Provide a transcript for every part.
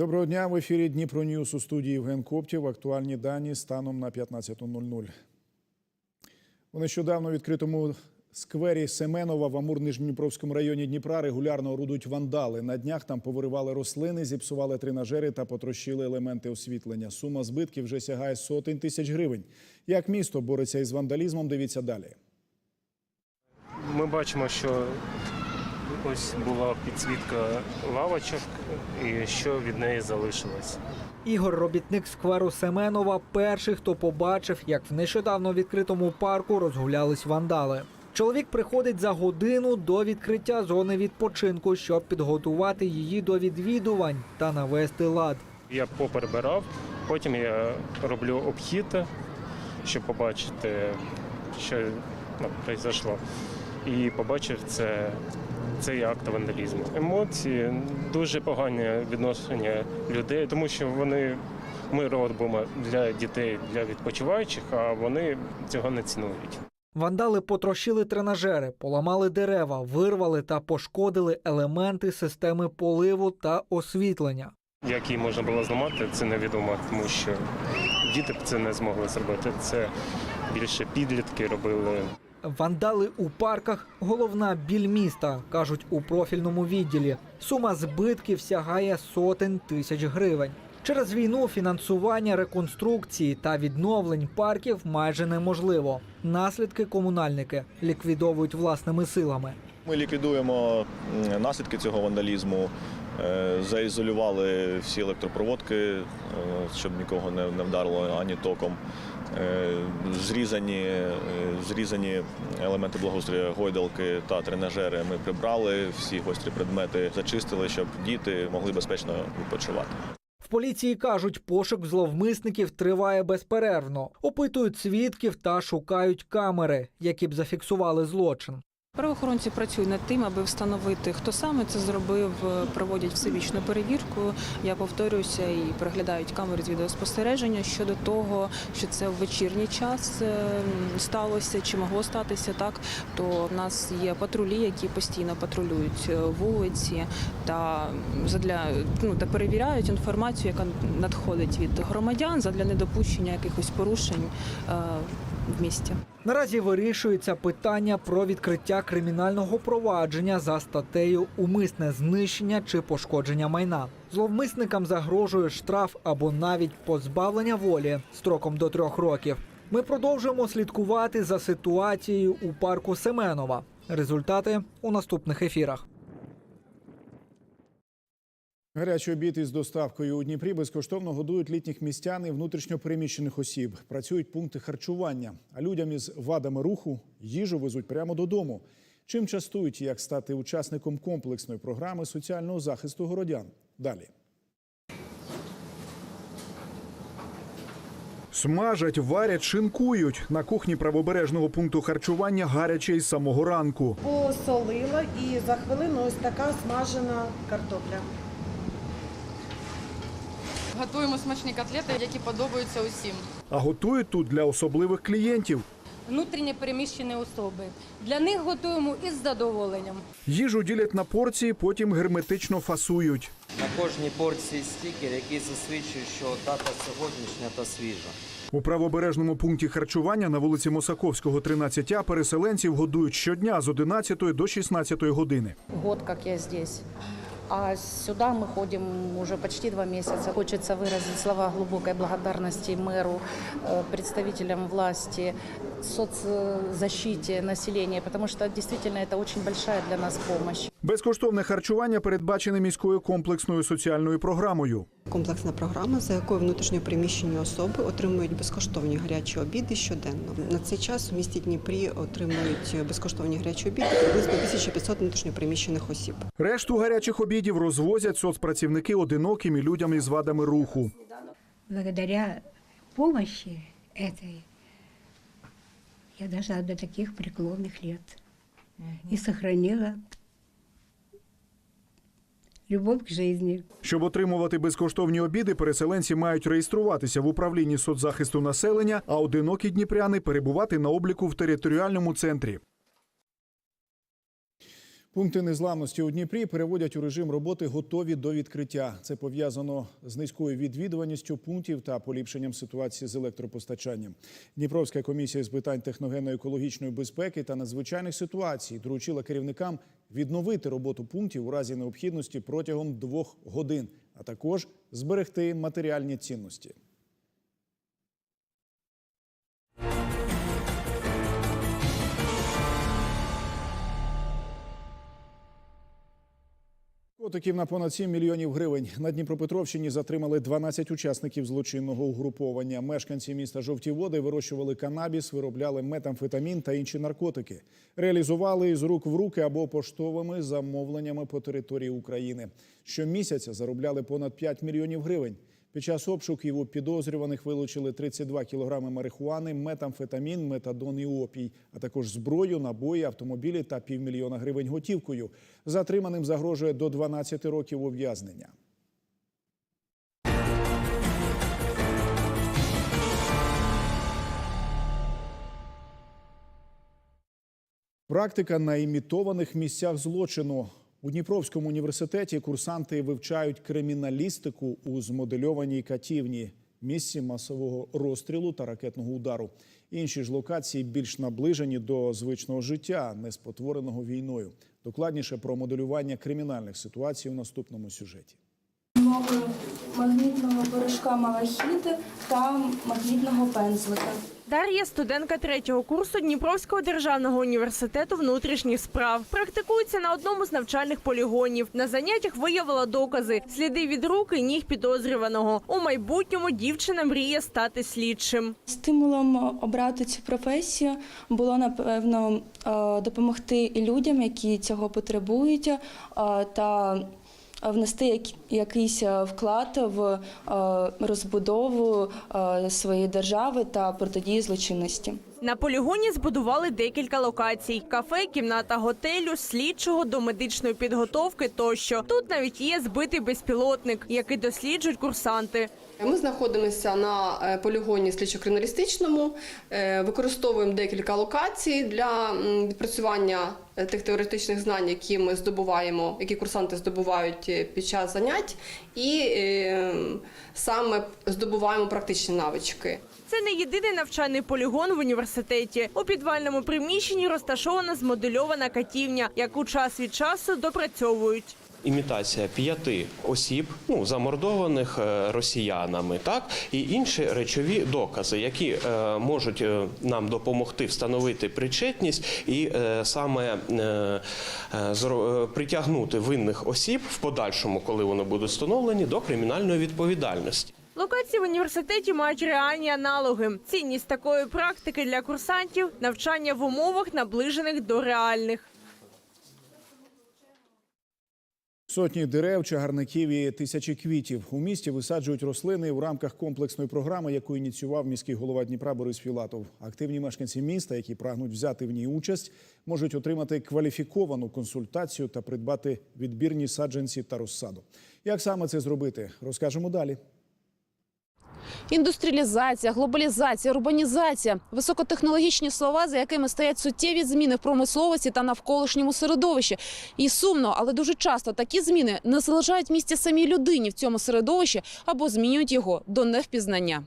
Доброго дня. В ефірі Дніпро Ньюс у студії Євген Коптів. Актуальні дані станом на 15.00. У нещодавно відкритому сквері Семенова в Амур-Нижньодніпровському районі Дніпра регулярно орудують вандали. На днях там повиривали рослини, зіпсували тренажери та потрощили елементи освітлення. Сума збитків вже сягає сотень тисяч гривень. Як місто бореться із вандалізмом, дивіться далі. Ми бачимо, що ось була підсвітка лавочок і що від неї залишилось. Ігор, робітник скверу Семенова, перший, хто побачив, як в нещодавно відкритому парку розгулялись вандали. Чоловік приходить за годину до відкриття зони відпочинку, щоб підготувати її до відвідувань та навести лад. Я поперебирав, потім я роблю обхід, щоб побачити, що ну, произошло. І побачив це, цей акт вандалізму. Емоції дуже погані відношення людей, тому що вони ми робимо для дітей, для відпочиваючих, а вони цього не цінують. Вандали потрощили тренажери, поламали дерева, вирвали та пошкодили елементи системи поливу та освітлення. Як її можна було зламати, це невідомо, тому що діти б це не змогли зробити. Це більше підлітки робили. Вандали у парках головна біль міста, кажуть у профільному відділі. Сума збитків сягає сотень тисяч гривень. Через війну фінансування реконструкції та відновлень парків майже неможливо. Наслідки комунальники ліквідовують власними силами. Ми ліквідуємо наслідки цього вандалізму, заізолювали всі електропроводки, е, щоб нікого не вдарило ані током. Е, Зрізані, е, зрізані елементи благоустрою, гойдалки та тренажери ми прибрали, всі гострі предмети зачистили, щоб діти могли безпечно відпочивати. В поліції кажуть, пошук зловмисників триває безперервно. Опитують свідків та шукають камери, які б зафіксували злочин. Правоохоронці працюють над тим, аби встановити, хто саме це зробив, е, проводять всебічну перевірку. Я повторююся і переглядають камери з відеоспостереження щодо того, що це в вечірній час е, сталося чи могло статися так. То в нас є патрулі, які постійно патрулюють е, вулиці та задля ну та перевіряють інформацію, яка надходить від громадян задля недопущення якихось порушень в місті. Наразі вирішується питання про відкриття кримінального провадження за статтею умисне знищення чи пошкодження майна. Зловмисникам загрожує штраф або навіть позбавлення волі строком до трьох років. Ми продовжуємо слідкувати за ситуацією у парку Семенова. Результати у наступних ефірах. Гарячий обід із доставкою у Дніпрі безкоштовно годують літніх містян і внутрішньопереміщених осіб. Працюють пункти харчування, а людям із вадами руху їжу везуть прямо додому. Чим частують і як стати учасником комплексної програми соціального захисту городян? Далі. Смажать, варять, шинкують. На кухні правобережного пункту харчування гаряче із самого ранку. посолила і за хвилину ось така смажена картопля. Готуємо смачні котлети, які подобаються усім. А готують тут для особливих клієнтів. внутрішньо переміщені особи. Для них готуємо із задоволенням. Їжу ділять на порції, потім герметично фасують. На кожній порції стікер, який засвідчує, що дата сьогоднішня та свіжа. У правобережному пункті харчування на вулиці Мосаковського, 13А переселенців годують щодня з 11 до 16 години. год, как я здесь. А сюда мы ходим уже почти два месяца. Хочется выразить слова глубокой благодарности мэру, э, представителям власти, соцзащите населения, потому что действительно это очень большая для нас помощь. Безкоштовне харчування передбачене міською комплексною соціальною програмою. Комплексна програма, за якою внутрішньопереміщені особи отримують безкоштовні гарячі обіди щоденно. На цей час у місті Дніпрі отримують безкоштовні гарячі обіди приблизно 1500 внутрішньопереміщених осіб. Решту гарячих обідів розвозять соцпрацівники одиноким і людям із вадами руху. Благодаря помощи этой я дожила до таких преклонных лет и сохранила любовь к жизни. Щоб отримувати безкоштовні обіди, переселенці мають реєструватися в управлінні соцзахисту населення, а одинокі дніпряни перебувати на обліку в територіальному центрі. Пункти незламності у Дніпрі переводять у режим роботи готові до відкриття. Це пов'язано з низькою відвідуваністю пунктів та поліпшенням ситуації з електропостачанням. Дніпровська комісія з питань техногенно-екологічної безпеки та надзвичайних ситуацій доручила керівникам відновити роботу пунктів у разі необхідності протягом двох годин, а також зберегти матеріальні цінності. Котиків на понад 7 мільйонів гривень. На Дніпропетровщині затримали 12 учасників злочинного угруповання. Мешканці міста Жовті Води вирощували канабіс, виробляли метамфетамін та інші наркотики. Реалізували з рук в руки або поштовими замовленнями по території України. Щомісяця заробляли понад 5 мільйонів гривень. Під час обшуків у підозрюваних вилучили 32 кілограми марихуани, метамфетамін, метадон і опій, а також зброю, набої, автомобілі та півмільйона гривень готівкою. Затриманим загрожує до 12 років ув'язнення. Практика на імітованих місцях злочину. У Дніпровському університеті курсанти вивчають криміналістику у змодельованій катівні, місці масового розстрілу та ракетного удару. Інші ж локації більш наближені до звичного життя, не спотвореного війною. Докладніше про моделювання кримінальних ситуацій у наступному сюжеті. мовою магнітного порошка малахіти та магнітного пензлика. Дар'я студентка третього курсу Дніпровського державного університету внутрішніх справ. Практикується на одному з навчальних полігонів. На заняттях виявила докази, сліди від рук ніг підозрюваного. У майбутньому дівчина мріє стати слідчим. Стимулом обрати цю професію було напевно е, допомогти людям, які цього потребують, е, та внести як- якийсь е, вклад в е, розбудову е, своєї держави та протидії злочинності. На полігоні збудували декілька локацій: кафе, кімната готелю, слідчого до медичної підготовки тощо. Тут навіть є збитий безпілотник, який досліджують курсанти. Ми знаходимося на е, полігоні слідчо-криміналістичному, е, використовуємо декілька локацій для відпрацювання е, тих теоретичних знань, які ми здобуваємо, які курсанти здобувають під час занять, і саме здобуваємо практичні навички. Це не єдиний навчальний полігон в університеті. У підвальному приміщенні розташована змодельована катівня, яку час від часу допрацьовують. Імітація п'яти осіб, ну замордованих е, росіянами, так і інші речові докази, які е, можуть е, нам допомогти встановити причетність і е, саме е, е, зро- притягнути винних осіб в подальшому, коли вони будуть встановлені, до кримінальної відповідальності. Локації в університеті мають реальні аналоги. Цінність такої практики для курсантів навчання в умовах, наближених до реальних. Сотні дерев, чагарників і тисячі квітів у місті висаджують рослини у рамках комплексної програми, яку ініціював міський голова Дніпра Борис Філатов. Активні мешканці міста, які прагнуть взяти в ній участь, можуть отримати кваліфіковану консультацію та придбати відбірні саджанці та розсаду. Як саме це зробити, розкажемо далі. Індустріалізація, глобалізація, урбанізація – високотехнологічні слова, за якими стоять суттєві зміни в промисловості та навколишньому середовищі. І сумно, але дуже часто такі зміни не залишають місця самій людині в цьому середовищі або змінюють його до невпізнання.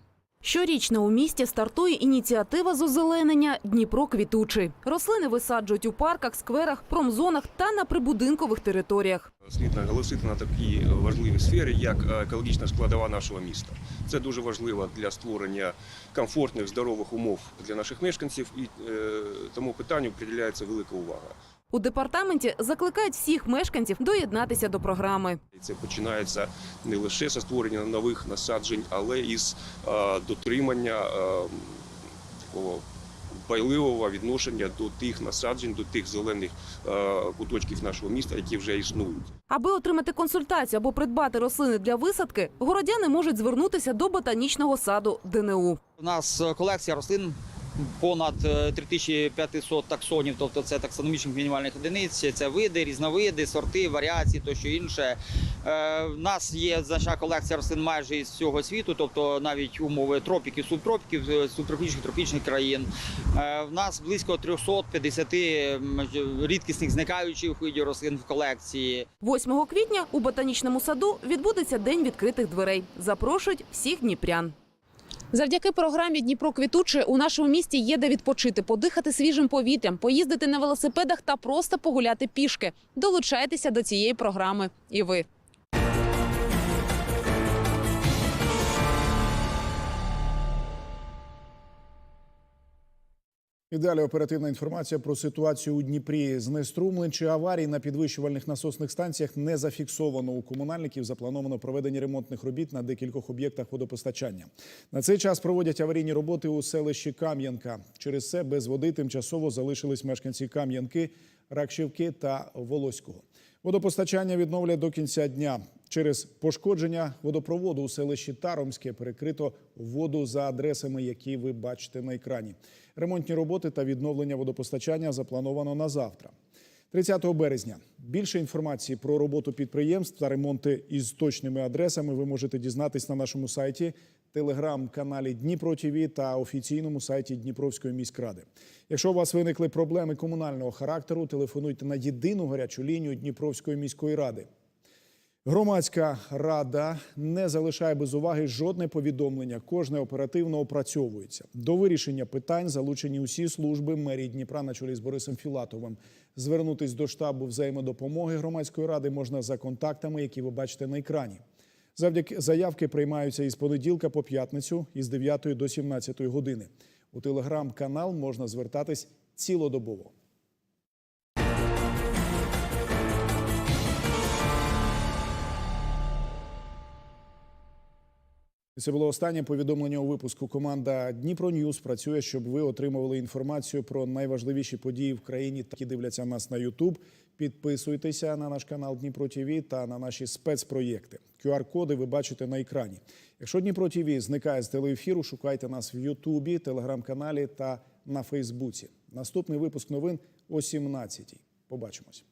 Щорічно у місті стартує ініціатива з озеленення Дніпро квітучий. Рослини висаджують у парках, скверах, промзонах та на прибудинкових територіях. Слід наголосити на такій важливій сфері, як екологічна складова нашого міста. Це дуже важливо для створення комфортних, здорових умов для наших мешканців, і е, тому питанню приділяється велика увага. У департаменті закликають всіх мешканців доєднатися до програми. Це починається не лише зі створення нових насаджень, але і з е, дотримання е, такого байливого відношення до тих насаджень, до тих зелених е, куточків нашого міста, які вже існують. Аби отримати консультацію або придбати рослини для висадки, городяни можуть звернутися до ботанічного саду ДНУ. У нас е, колекція рослин понад е, 3500 таксонів, тобто це таксономічних мінімальних одиниць, це види, різновиди, сорти, варіації тощо інше. Е, В нас є значна колекція рослин майже із всього світу, тобто навіть умови тропіків, субтропіків, е, субтропічних тропічних країн. Е, В нас близько 350 м, рідкісних зникаючих видів рослин в колекції. 8 квітня у ботанічному саду відбудеться день відкритих дверей. Запрошують всіх дніпрян. Завдяки програмі Дніпро квітуче у нашому місті є де відпочити, подихати свіжим повітрям, поїздити на велосипедах та просто погуляти пішки. Долучайтеся до цієї програми. І ви. І далі оперативна інформація про ситуацію у Дніпрі. Знеструмлень чи аварій на підвищувальних насосних станціях не зафіксовано. У комунальників заплановано проведення ремонтних робіт на декількох об'єктах водопостачання. На цей час проводять аварійні роботи у селищі Кам'янка. Через це без води тимчасово залишились мешканці Кам'янки, Ракшівки та Волоського. Водопостачання відновлять до кінця дня. Через пошкодження водопроводу у селищі Таромське перекрито воду за адресами, які ви бачите на екрані. Ремонтні роботи та відновлення водопостачання заплановано на завтра. 30 березня. Більше інформації про роботу підприємств та ремонти із точними адресами ви можете дізнатись на нашому сайті, телеграм-каналі Дніпро ТІВІ та офіційному сайті Дніпровської міськради. Якщо у вас виникли проблеми комунального характеру, телефонуйте на єдину гарячу лінію Дніпровської міської ради. Громадська рада не залишає без уваги жодне повідомлення. Кожне оперативно опрацьовується. До вирішення питань залучені усі служби мерії Дніпра на чолі з Борисом Філатовим. Звернутись до штабу взаємодопомоги громадської ради можна за контактами, які ви бачите на екрані. Завдяки заявки приймаються із понеділка по п'ятницю із 9 до 17 години. У телеграм-канал можна звертатись цілодобово. Це було останнє повідомлення у випуску. Команда Дніпро Ньюс працює, щоб ви отримували інформацію про найважливіші події в країні, які дивляться нас на Ютуб. Підписуйтеся на наш канал Дніпро ТІВІ та на наші спецпроєкти. QR-коди ви бачите на екрані. Якщо Дніпро ТІВІ зникає з телеефіру, шукайте нас в Ютубі, телеграм-каналі та на Фейсбуці. Наступний випуск новин о 17-й. Побачимось.